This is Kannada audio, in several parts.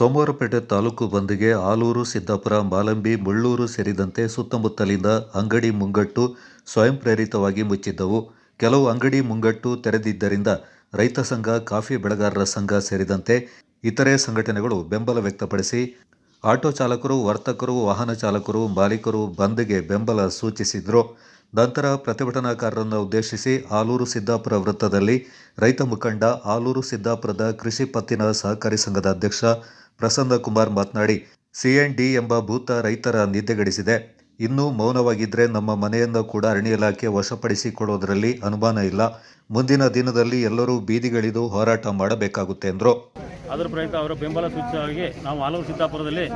ಸೋಮವಾರಪೇಟೆ ತಾಲೂಕು ಬಂದ್ಗೆ ಆಲೂರು, ಸಿದ್ದಾಪುರ, ಮಾಲಂಬಿ, ಮುಳ್ಳೂರು ಸೇರಿದಂತೆ ಸುತ್ತಮುತ್ತಲಿನ ಅಂಗಡಿ ಮುಂಗಟ್ಟು ಸ್ವಯಂ ಪ್ರೇರಿತವಾಗಿ ಮುಚ್ಚಿದ್ದವು. ಕೆಲವು ಅಂಗಡಿ ಮುಂಗಟ್ಟು ತೆರೆದಿದ್ದರಿಂದ ರೈತ ಸಂಘ, ಕಾಫಿ ಬೆಳೆಗಾರರ ಸಂಘ ಸೇರಿದಂತೆ ಇತರೆ ಸಂಘಟನೆಗಳು ಬೆಂಬಲ ವ್ಯಕ್ತಪಡಿಸಿ, ಆಟೋ ಚಾಲಕರು, ವರ್ತಕರು, ವಾಹನ ಚಾಲಕರು, ಮಾಲೀಕರು ಬಂದ್ಗೆ ಬೆಂಬಲ ಸೂಚಿಸಿದರು. ನಂತರ ಪ್ರತಿಭಟನಾಕಾರರನ್ನು ಉದ್ದೇಶಿಸಿ ಆಲೂರು, ಸಿದ್ದಾಪುರ ವೃತ್ತದಲ್ಲಿ ರೈತ ಮುಖಂಡ, ಆಲೂರು, ಸಿದ್ದಾಪುರದ ಕೃಷಿ ಪತ್ತಿನ ಸಹಕಾರಿ ಸಂಘದ ಅಧ್ಯಕ್ಷ ಪ್ರಸನ್ನ ಕುಮಾರ್ ಮಾತನಾಡಿ ಸಿಎನ್ಡಿ ಎಂಬ ಭೂತ ರೈತರ ನಿದ್ದೆಗೆಡಿಸಿದೆ ಇನ್ನೂ ಮೌನವಾಗಿದ್ದರೆ ನಮ್ಮ ಮನೆಯನ್ನು ಕೂಡ ಅರಣ್ಯ ಇಲಾಖೆ ವಶಪಡಿಸಿಕೊಳ್ಳೋದರಲ್ಲಿ ಅನುಮಾನ ಇಲ್ಲ. ಮುಂದಿನ ದಿನದಲ್ಲಿ ಎಲ್ಲರೂ ಬೀದಿಗಳಿದು ಹೋರಾಟ ಮಾಡಬೇಕಾಗುತ್ತೆ ಎಂದರು ಅದರ ಪ್ರಯುಕ್ತ ಅವರ ಬೆಂಬಲ ಸೂಚವಾಗಿ ನಾವು ಹಲವು ಸಿದ್ದಾಪುರದಲ್ಲಿ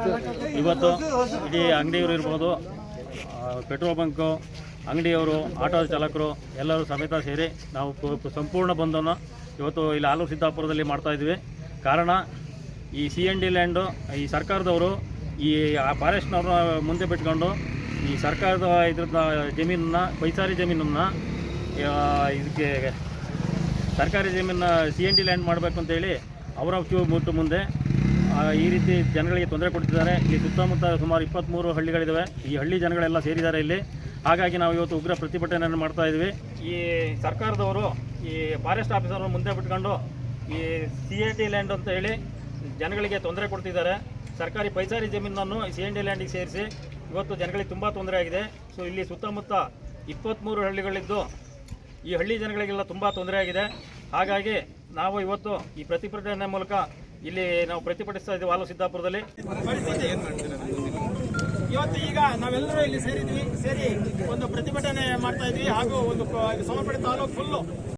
ಇವತ್ತು ಇಡೀ ಅಂಗಡಿಯವರು ಇರ್ಬೋದು ಪೆಟ್ರೋಲ್ ಬಂಕು, ಅಂಗಡಿಯವರು, ಆಟೋ ಚಾಲಕರು ಎಲ್ಲರೂ ಸಮೇತ ಸೇರಿ ನಾವು ಸಂಪೂರ್ಣ ಬಂದನ್ನು ಇವತ್ತು ಇಲ್ಲಿ ಹಲವು ಸಿದ್ದಾಪುರದಲ್ಲಿ ಮಾಡ್ತಾ ಇದ್ದೀವಿ. ಕಾರಣ ಈ ಸಿ ಎನ್ ಡಿ ಲ್ಯಾಂಡು, ಈ ಸರ್ಕಾರದವರು ಈ ಫಾರೆಸ್ಟ್ನವ್ರನ್ನ ಮುಂದೆ ಬಿಟ್ಕೊಂಡು ಈ ಸರ್ಕಾರದ ಇದ್ರದ್ದು ಜಮೀನನ್ನ, ಪೈಸಾರಿ ಜಮೀನನ್ನು ಇದಕ್ಕೆ ಸರ್ಕಾರಿ ಜಮೀನನ್ನ ಸಿ ಎನ್ ಡಿ ಲ್ಯಾಂಡ್ ಮಾಡಬೇಕು ಅಂತೇಳಿ ಅವರ ಕ್ಯೂ ಮುಟ್ಟು ಮುಂದೆ ಈ ರೀತಿ ಜನಗಳಿಗೆ ತೊಂದರೆ ಕೊಡ್ತಿದ್ದಾರೆ. ಇಲ್ಲಿ ಸುತ್ತಮುತ್ತ ಸುಮಾರು ಇಪ್ಪತ್ತ್ಮೂರು ಹಳ್ಳಿಗಳಿದ್ದಾವೆ ಈ ಹಳ್ಳಿ ಜನಗಳೆಲ್ಲ ಸೇರಿದ್ದಾರೆ ಇಲ್ಲಿ. ಹಾಗಾಗಿ ನಾವು ಇವತ್ತು ಉಗ್ರ ಪ್ರತಿಭಟನೆಯನ್ನು ಮಾಡ್ತಾ ಇದ್ವಿ. ಈ ಸರ್ಕಾರದವರು, ಈ ಫಾರೆಸ್ಟ್ ಆಫೀಸರ್ ಮುಂದೆ ಬಿಟ್ಕೊಂಡು ಈ ಸಿ ಎನ್ ಡಿ ಲ್ಯಾಂಡ್ ಅಂತ ಹೇಳಿ ಜನಗಳಿಗೆ ತೊಂದರೆ ಕೊಡ್ತಿದ್ದಾರೆ. ಸರ್ಕಾರಿ ಪೈಸಾರಿ ಜಮೀನನ್ನು ಸಿ ಎನ್ ಡಿ ಲ್ಯಾಂಡಿಗೆ ಸೇರಿಸಿ ಇವತ್ತು ಜನಗಳಿಗೆ ತುಂಬ ತೊಂದರೆ ಆಗಿದೆ. ಸೊ ಇಲ್ಲಿ ಸುತ್ತಮುತ್ತ ಇಪ್ಪತ್ತ್ಮೂರು ಹಳ್ಳಿಗಳಿದ್ದು ಈ ಹಳ್ಳಿ ಜನಗಳಿಗೆಲ್ಲ ತುಂಬ ತೊಂದರೆ ಆಗಿದೆ. ಹಾಗಾಗಿ ನಾವು ಇವತ್ತು ಈ ಪ್ರತಿಭಟನೆ ಮೂಲಕ ಇಲ್ಲಿ ನಾವು ಪ್ರತಿಭಟಿಸ್ತಾ ಇದ್ದೀವಿ ಹಾಲು ಸಿದ್ದಾಪುರದಲ್ಲಿ. ಇವತ್ತು ಈಗ ನಾವೆಲ್ಲರೂ ಇಲ್ಲಿ ಸೇರಿದ್ವಿ, ಸೇರಿ ಒಂದು ಪ್ರತಿಭಟನೆ ಮಾಡ್ತಾ ಇದ್ವಿ ಹಾಗೂ ಒಂದು ಸಮರ್ಪಣೆ ತಾಲೂಕು ಫುಲ್ಲು